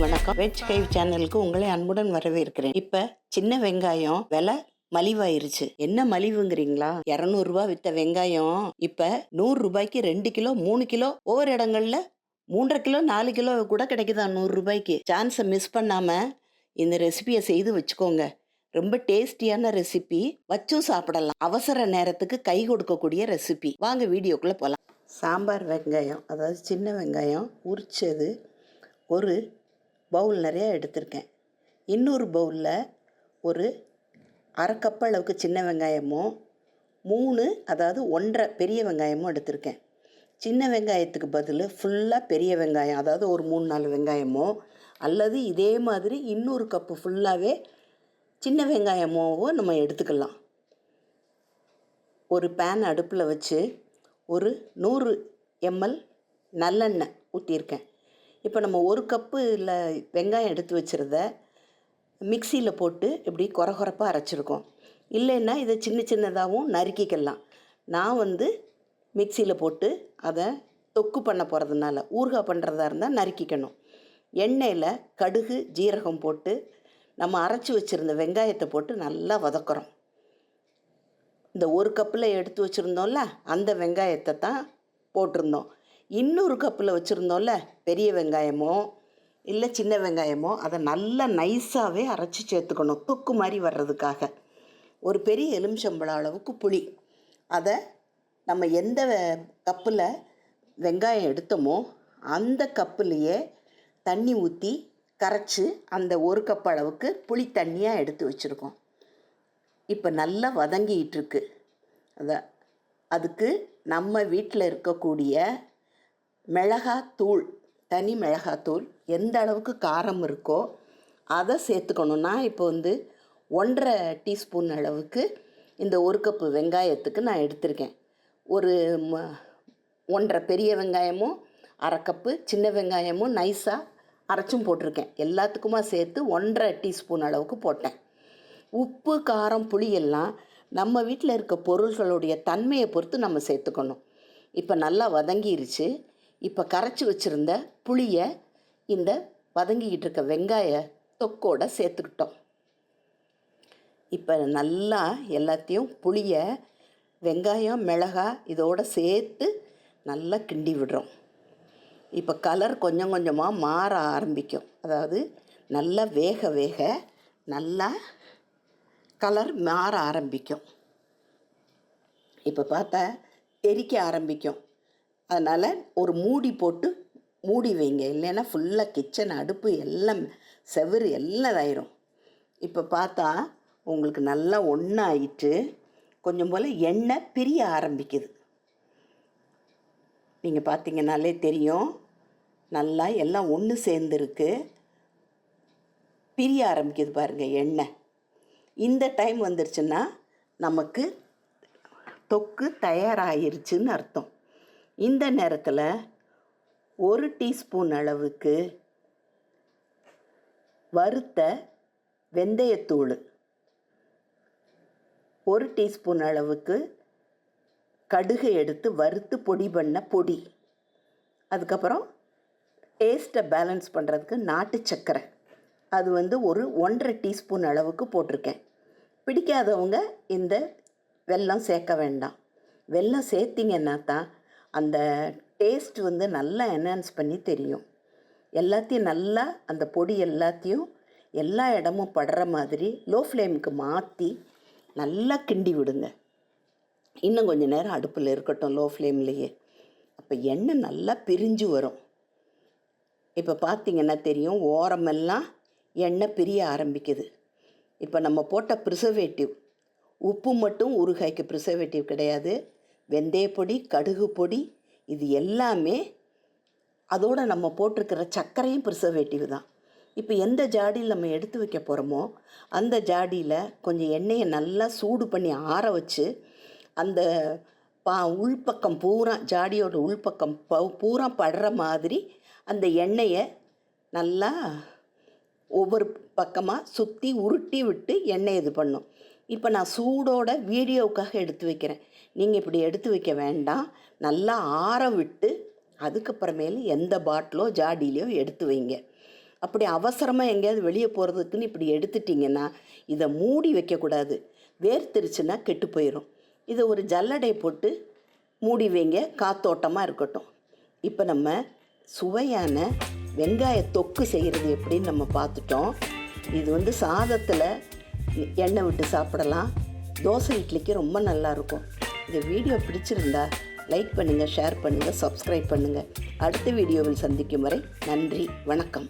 Veg கைவ் சேனலுக்கு உங்களை அன்புடன் வரவேற்கிறேன். இப்ப சின்ன வெங்காயம் விலை மலிவாயிருச்சு. என்ன மலிவுங்கிறீங்களா? இரநூறுபா வித்த வெங்காயம் இப்ப நூறு ரூபாய்க்கு ரெண்டு கிலோ மூணு கிலோ ஒவ்வொரு இடங்கள்ல மூன்றரை கிலோ நாலு கிலோ கூட கிடைக்குதா நூறு ரூபாய்க்கு சான்ஸை மிஸ் பண்ணாம இந்த ரெசிபியை செய்து வச்சுக்கோங்க. ரொம்ப டேஸ்டியான ரெசிபி வச்சும் சாப்பிடலாம். அவசர நேரத்துக்கு கை கொடுக்கக்கூடிய ரெசிபி வாங்க வீடியோக்குள்ள போகலாம் சாம்பார் வெங்காயம் அதாவது சின்ன வெங்காயம் உரிச்சது ஒரு பவுல் நிறையா எடுத்திருக்கேன். இன்னொரு பவுலில் ஒரு அரை அளவுக்கு சின்ன வெங்காயமும் மூணு அதாவது ஒன்றரை பெரிய வெங்காயமும் எடுத்திருக்கேன். சின்ன வெங்காயத்துக்கு பதில் ஃபுல்லாக பெரிய வெங்காயம் அதாவது ஒரு மூணு நாலு வெங்காயமோ அல்லது இதே மாதிரி இன்னொரு கப்பு ஃபுல்லாகவே சின்ன வெங்காயமோவோ நம்ம எடுத்துக்கலாம். ஒரு பேன் அடுப்பில் வச்சு ஒரு நூறு எம்எல் நல்லெண்ணெய் ஊற்றியிருக்கேன் இப்போ நம்ம ஒரு கப்பு இல்லை வெங்காயம் எடுத்து வச்சுருந்த மிக்சியில் போட்டு இப்படி குறகுறப்பாக அரைச்சிருக்கோம். இல்லைன்னா இதை சின்ன சின்னதாகவும் நறுக்கிக்கலாம். நான் வந்து மிக்சியில் போட்டு அதை தொக்கு பண்ண போகிறதுனால ஊறுகாய் பண்ணுறதா இருந்தால் நறுக்கிக்கணும். எண்ணெயில் கடுகு ஜீரகம் போட்டு நம்ம அரைச்சி வச்சுருந்த வெங்காயத்தை போட்டு நல்லா வதக்குறோம். இந்த ஒரு கப்பில் எடுத்து வச்சுருந்தோம்ல அந்த வெங்காயத்தை தான் போட்டிருந்தோம். இன்னொரு கப்பில் வச்சுருந்தோம்ல பெரிய வெங்காயமோ இல்லை சின்ன வெங்காயமோ அதை நல்லா நைஸாகவே அரைச்சி சேர்த்துக்கணும் தொக்கு மாதிரி வர்றதுக்காக. ஒரு பெரிய எலுமிச்சம்பழம் அளவுக்கு புளி. அதை நம்ம எந்த கப்பில் வெங்காயம் எடுத்தோமோ அந்த கப்புலேயே தண்ணி ஊற்றி கரைச்சி அந்த ஒரு கப் அளவுக்கு புளி தண்ணியாக எடுத்து வச்சுருக்கோம். இப்போ நல்லா வதங்கிட்டுருக்கு அதை அதுக்கு நம்ம வீட்டில் இருக்கக்கூடிய மிளகாத்தூள் தனி மிளகாத்தூள் எந்த அளவுக்கு காரம் இருக்கோ அதை சேர்த்துக்கணும். நான் இப்போ வந்து ஒன்றரை டீஸ்பூன் அளவுக்கு இந்த ஒரு கப்பு வெங்காயத்துக்கு நான் எடுத்திருக்கேன். ஒரு ஒன்றரை பெரிய வெங்காயமும் அரை கப்பு சின்ன வெங்காயமும் நைஸாக அரைச்சும் போட்டிருக்கேன். எல்லாத்துக்குமா சேர்த்து ஒன்றரை டீஸ்பூன் அளவுக்கு போட்டேன். உப்பு காரம் புளி எல்லாம் நம்ம வீட்டில் இருக்க பொருள்களுடைய தன்மையை பொறுத்து நம்ம சேர்த்துக்கணும். இப்போ நல்லா வதங்கிருச்சு. இப்போ கரைச்சி வச்சுருந்த புளியை இந்த வதங்கிக்கிட்டு இருக்க வெங்காய தொக்கோட சேர்த்துக்கிட்டோம். இப்போ நல்லா எல்லாத்தையும் புளியை வெங்காயம் மிளகாய் இதோட சேர்த்து நல்லா கிண்டி விடுறோம். இப்போ கலர் கொஞ்சம் கொஞ்சமாக மாற ஆரம்பிக்கும். அதாவது நல்லா வேக வேக நல்லா கலர் மாற ஆரம்பிக்கும். இப்போ பார்த்தா எரிக்க ஆரம்பிக்கும். அதனால் ஒரு மூடி போட்டு மூடி வைங்க. இல்லைன்னா ஃபுல்லாக கிச்சன் அடுப்பு எல்லாம் செவுரு எல்லாம் இதாயிரும். இப்போ பார்த்தா உங்களுக்கு நல்லா ஒன்றாயிட்டு கொஞ்சம் போல் எண்ணெய் பிரிய ஆரம்பிக்குது. நீங்கள் பார்த்தீங்கனாலே தெரியும். நல்லா எல்லாம் ஒன்று சேர்ந்துருக்கு. பிரிய ஆரம்பிக்குது பாருங்கள் எண்ணெய் இந்த டைம் வந்துருச்சுன்னா நமக்கு தொக்கு தயாராகிருச்சுன்னு அர்த்தம். இந்த நேரத்தில் ஒரு டீஸ்பூன் அளவுக்கு வறுத்த வெந்தயத்தூள். ஒரு டீஸ்பூன் அளவுக்கு கடுகு எடுத்து வறுத்து பொடி பண்ண பொடி. அதுக்கப்புறம் டேஸ்ட்டை பேலன்ஸ் பண்ணுறதுக்கு நாட்டு சர்க்கரை அது வந்து ஒரு ஒன்றரை டீஸ்பூன் அளவுக்கு போட்டிருக்கேன். பிடிக்காதவங்க இந்த வெல்லம் சேர்க்க வேண்டாம். வெல்லம் சேர்த்திங்கன்னா தான் அந்த டேஸ்ட் வந்து நல்லா என்ஹான்ஸ் பண்ணி தெரியும். எல்லாத்தையும் நல்லா அந்த பொடி எல்லாத்தையும் எல்லா இடமும் படுற மாதிரி லோ ஃப்ளேமுக்கு மாற்றி நல்லா கிண்டி விடுங்க. இன்னும் கொஞ்ச நேரம் அடுப்பில் இருக்கட்டும் லோ ஃப்ளேம்லேயே அப்போ எண்ணெய் நல்லா பிரிஞ்சு வரும். இப்போ பார்த்தீங்கன்னா தெரியும் ஓரமெல்லாம் எண்ணெய் பிரிய ஆரம்பிக்குது. இப்போ நம்ம போட்ட ப்ரிசர்வேட்டிவ் உப்பு மட்டும் ஊறுகாய்க்கு ப்ரிசர்வேட்டிவ் கிடையாது. வெந்தய பொடி கடுகு பொடி இது எல்லாமே அதோடு நம்ம போட்டிருக்கிற சர்க்கரையும் ப்ரிசர்வேட்டிவ் தான். இப்போ எந்த ஜாடியில் நம்ம எடுத்து வைக்க போகிறோமோ அந்த ஜாடியில் கொஞ்சம் எண்ணெயை நல்லா சூடு பண்ணி ஆற வச்சு அந்த பா உள்பக்கம் பூரா ஜாடியோட உள்பக்கம் ப- பூரா படுற மாதிரி அந்த எண்ணெயை நல்லா ஒவ்வொரு பக்கமாக சுற்றி உருட்டி விட்டு எண்ணெய் இது பண்ணும். இப்போ நான் சூடோட வீடியோவுக்காக எடுத்து வைக்கிறேன். நீங்கள் இப்படி எடுத்து வைக்க வேண்டாம். நல்லா ஆற விட்டு அதுக்கப்புறமேலு எந்த பாட்டிலோ ஜாடியிலையோ எடுத்து வைங்க. அப்படி அவசரமாக எங்கேயாவது வெளியே போகிறதுக்குன்னு இப்படி எடுத்துட்டிங்கன்னா இதை மூடி வைக்கக்கூடாது. வேர்த்திருச்சுன்னா கெட்டு போயிடும் இதை ஒரு ஜல்லடை போட்டு மூடி வைங்க. காத்தோட்டமாக இருக்கட்டும். இப்போ நம்ம சுவையான வெங்காய தொக்கு செய்கிறது எப்படின்னு நம்ம பார்த்துட்டோம். இது வந்து சாதத்தில் எண்ணெய் விட்டு சாப்பிடலாம். தோசை இட்லிக்கு ரொம்ப நல்லா இருக்கும் இந்த வீடியோ பிடிச்சிருந்தா லைக் பண்ணுங்கள் ஷேர் பண்ணுங்கள் சப்ஸ்கிரைப் பண்ணுங்கள் அடுத்த வீடியோவில் சந்திக்கும் வரை நன்றி வணக்கம்.